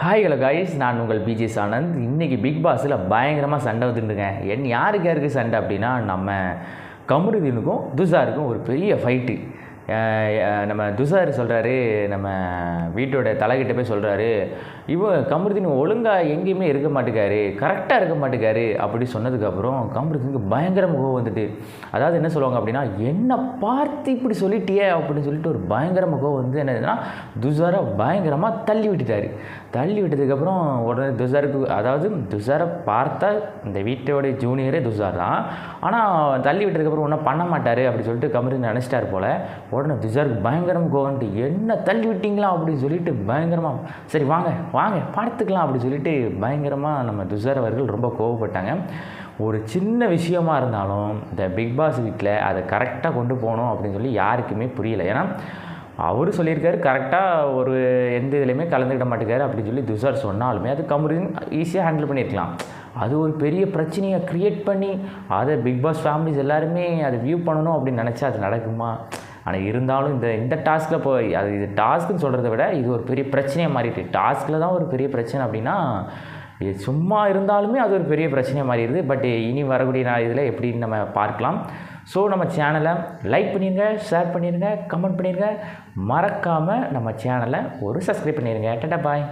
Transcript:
Hi hello guys நான் உங்கள் PJ Anand இன்றைக்கி பிக் பாஸில் பயங்கரமாக சண்டை வந்துட்டுருங்க என் யாருக்கு யாருக்கு சண்டை அப்படின்னா நம்ம கமருதீனுக்கும் துஷாருக்கும் ஒரு பெரிய ஃபைட்டு நம்ம துஷார் சொல்கிறாரு நம்ம வீட்டோட தலைகிட்ட போய் சொல்கிறாரு இவன் கமருதீன் ஒழுங்காக எங்கேயுமே இருக்க மாட்டேக்காரு கரெக்டாக இருக்க மாட்டேக்காரு அப்படி சொன்னதுக்கப்புறம் கமருதீனுக்கு பயங்கர முகம் வந்துட்டு அதாவது என்ன சொல்லுவாங்க அப்படின்னா என்னை பார்த்து இப்படி சொல்லிட்டியே அப்படின்னு சொல்லிட்டு ஒரு பயங்கர முகம் வந்து என்னதுன்னா துஷாரை பயங்கரமாக தள்ளி விட்டுட்டார். தள்ளி விட்டதுக்கப்புறம் உடனே துஷாருக்கு அதாவது துஷாரை பார்த்தா இந்த வீட்டோட ஜூனியரே துஷார் தான். ஆனால் தள்ளி விட்டதுக்கப்புறம் ஒன்றும் பண்ண மாட்டார் அப்படி சொல்லிட்டு கமருதீன் நினச்சிட்டார் போல். உடனே துஷாருக்கு பயங்கரம் கோவன்ட்டு என்ன தள்ளி விட்டீங்களா? அப்படின்னு சொல்லிட்டு பயங்கரமாக சரி வாங்க வாங்க பார்த்துக்கலாம் அப்படி சொல்லிட்டு பயங்கரமாக நம்ம துஷார் அவர்கள் ரொம்ப கோவப்பட்டாங்க. ஒரு சின்ன விஷயமா இருந்தாலும் இந்த பிக் பாஸ் வீட்டில் அதை கரெக்டாக கொண்டு போகணும் அப்படின்னு சொல்லி யாருக்குமே புரியலை. ஏன்னா அவர் சொல்லியிருக்காரு கரெக்டாக ஒரு எந்த இதுலையுமே கலந்துக்கிட மாட்டேங்காரு அப்படின்னு சொல்லி துஷார் சொன்னாலுமே அது கமருதீன் ஈஸியாக ஹேண்டில் பண்ணியிருக்கலாம். அது ஒரு பெரிய பிரச்சனையை க்ரியேட் பண்ணி அதை பிக் பாஸ் ஃபேமிலிஸ் எல்லாருமே அதை வியூ பண்ணணும் அப்படின்னு நினச்சா அது நடக்குமா? ஆனால் இருந்தாலும் இந்த இந்த டாஸ்கில் போய் அது இது டாஸ்க்குன்னு சொல்கிறத விட இது ஒரு பெரிய பிரச்சனையாக மாறிட்டு டாஸ்கில் தான் ஒரு பெரிய பிரச்சனை அப்படின்னா இது சும்மா இருந்தாலுமே அது ஒரு பெரிய பிரச்சனையாக மாறிடுது. பட் இனி வரக்கூடிய நான் இதில் எப்படின்னு நம்ம பார்க்கலாம். ஸோ நம்ம சேனலை லைக் பண்ணிடுங்க ஷேர் பண்ணிடுங்க கமெண்ட் பண்ணிடுங்க மறக்காமல் நம்ம சேனலை ஒரு சப்ஸ்கிரைப் பண்ணிடுங்க டட்டா பாய்